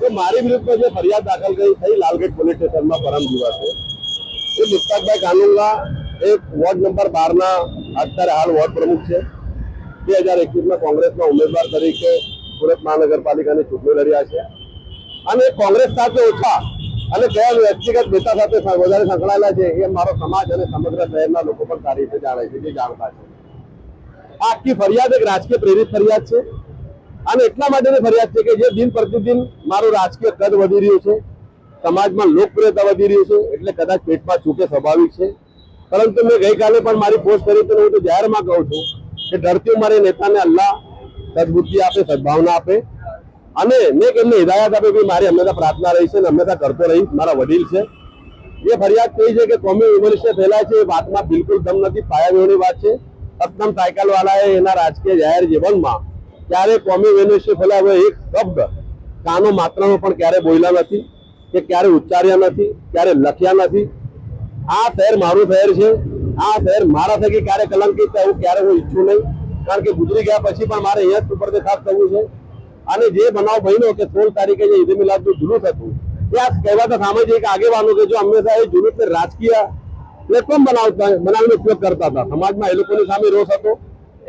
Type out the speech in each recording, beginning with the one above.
કે મારી વિરુદ્ધમાં જે ફરિયાદ દાખલ કરી થઈ લાલગેટ પોલીસ સ્ટેશનમાં પરમ દિવસે, એ મુસ્તાકભાઈ કાનુંગા એક વોર્ડ નંબર બારના અત્યારે હાલ વોર્ડ પ્રમુખ છે. બે હજાર એકવીસમાં કોંગ્રેસના ઉમેદવાર તરીકે સુરત મહાનગરપાલિકાની ચૂંટણી લડ્યા છે. અને કોંગ્રેસ સાથે ઓછા અને કયા વ્યક્તિગત નેતા સાથે વધારે સંકળાયેલા છે, એ મારો સમાજ અને સમગ્ર શહેરના લોકો પણ સારી રીતે જાણે છે જે જાણતા છે. આખી ફરિયાદ એક રાજકીય પ્રેરિત ફરિયાદ છે. અને એટલા માટેની ફરિયાદ છે કે જે દિન પ્રતિદિન મારું રાજકીય કદ વધી રહ્યું છે, સમાજમાં લોકપ્રિયતા વધી રહ્યું છે, એટલે કદાચ પેટમાં ચૂકે સ્વાભાવિક છે. પરંતુ મેં ગઈકાલે પણ મારી પોસ્ટ કરી તો હું તો જાહેરમાં કહું છું કે ડરતી મારે નેતાને અલ્લાહ સદબુદ્ધિ આપે, સદભાવના આપે. અને મેં એમને હિદાયત આપે કે મારી હંમેશા પ્રાર્થના રહી છે અને હંમેશા કરતો રહીશ મારા વડીલ છે. એ ફરિયાદ થઈ છે કે કોમી વિમર્શે ફેલાય છે, એ વાતમાં બિલકુલ દમ નથી પાયાવેની વાત છે. સત્તમ સાયકલ વાળાએ એના રાજકીય જાહેર જીવનમાં ક્યારે કોમી વિમર્શે ફેલાવે એક શબ્દ કાનો માત્રાનો પણ ક્યારે બોલ્યા નથી, કે ક્યારે ઉચ્ચાર્યા નથી, ક્યારે લખ્યા નથી. આ શહેર મારું શહેર છે, આ શહેર મારા થકી ક્યારે કલંકિત થવું ક્યારે હું ઈચ્છું નહીં, કારણ કે ગુજરી ગયા પછી પણ મારે અહીંયા જ ઉપરથી ખાસ થવું છે. અને જે બનાવ બન્યો કે સોળ તારીખે જે ઈદ મિલાદનું જુલુસ હતું, એ આ કહેવાતા સામાજિક આગેવાનો કે જો હંમેશા એ જુલુસને રાજકીય પ્લેટફોર્મ બનાવતા, બનાવીને ઉપયોગ કરતા હતા. સમાજમાં એ લોકોની સામે રોષ હતો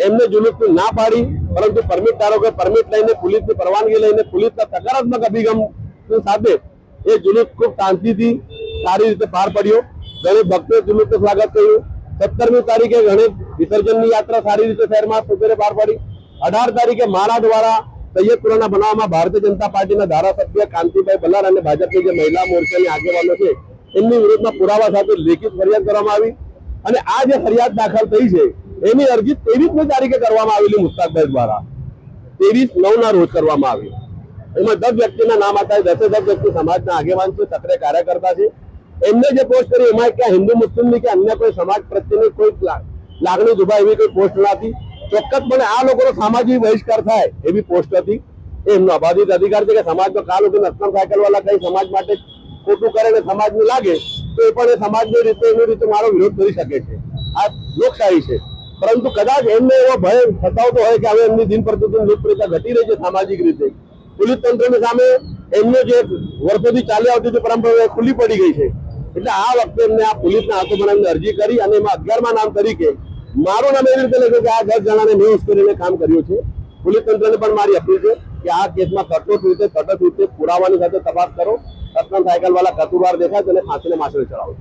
એમને જુલુસની ના પાડી, પરંતુ પરમિટ ધારો કે પરમિટ લઈને પોલીસની પરવાનગી લઈને પોલીસના સકારાત્મક અભિગમ સાથે એ જુલુસ ખૂબ શાંતિથી સારી રીતે પાર પડ્યો. ગણેશ ભક્તોએ જુલુસનું સ્વાગત કર્યું. સત્તરમી તારીખે ગણેશ વિસર્જનની યાત્રા સારી રીતે શહેરમાં સુપેરે પાર પડી. અઢાર તારીખે મારા દ્વારા સૈયદપુરાના બનાવમાં ભારતીય જનતા પાર્ટીના ધારાસભ્ય કાંતિભાઈ બલાર અને ભાજપની જે મહિલા મોરચાની આગેવાનો છે, એમની વિરુદ્ધમાં પુરાવા સાથે લેખિત ફરિયાદ કરવામાં આવી. અને આ જે ફરિયાદ દાખલ થઈ છે એની અરજી ત્રેવીસમી તારીખે કરવામાં આવેલી મુસ્તાકભાઈ દ્વારા. ત્રેવીસ નવના રોજ કરવામાં આવી. એમાં દસ વ્યક્તિના નામ હતા દસે દસ વ્યક્તિ સમાજના આગેવાન છે સક્રિય કાર્યકર્તા છે. એમને જે પોસ્ટ કરી, એમાં ક્યાં હિન્દુ મુસ્લિમની કે અન્ય કોઈ સમાજ પ્રત્યેની કોઈ લાગણી દુભાય એવી કોઈ પોસ્ટ નથી ચોક્કસપણે આ લોકોનો સામાજિક બહિષ્કાર થાય એવી પોસ્ટ હતી. એ એમનો અબાધિત અધિકાર છે કે સમાજનો કાલ ઉઠીને અસલમ સાયકલ વાળા કઈ સમાજ માટે ખોટું કરે ને સમાજને લાગે, તો એ પણ એ સમાજની રીતે એની રીતે મારો વિરોધ કરી શકે છે. આ લોકશાહી છે. પરંતુ કદાચ એમને એવો ભય સતાવતો હોય કે હવે એમની દિન પ્રતિદિન લોકપ્રિયતા ઘટી રહી છે સામાજિક રીતે. પોલીસ તંત્રની સામે એમનો જે વર્ષોથી ચાલી આવતી હતી પરંપરા ખુલ્લી પડી ગઈ છે. એટલે આ વખતે એમને આ પોલીસના હાથો બનાવીને અરજી કરી અને એમાં અગિયારમા નામ તરીકે મારું નામ એવી રીતે લખ્યું કે આ દસ જણાને મેં ઉશ્કેરીને કામ કર્યું છે. પોલીસ તંત્રને પણ મારી અપીલ છે કે આ કેસમાં કઠોર રીતે સતત રીતે પુરાવાની સાથે તપાસ કરો. સતનામ સાયકલ વાળા કસૂરવાર દેખાય તેને ફાંસીને માછડે ચડાવો.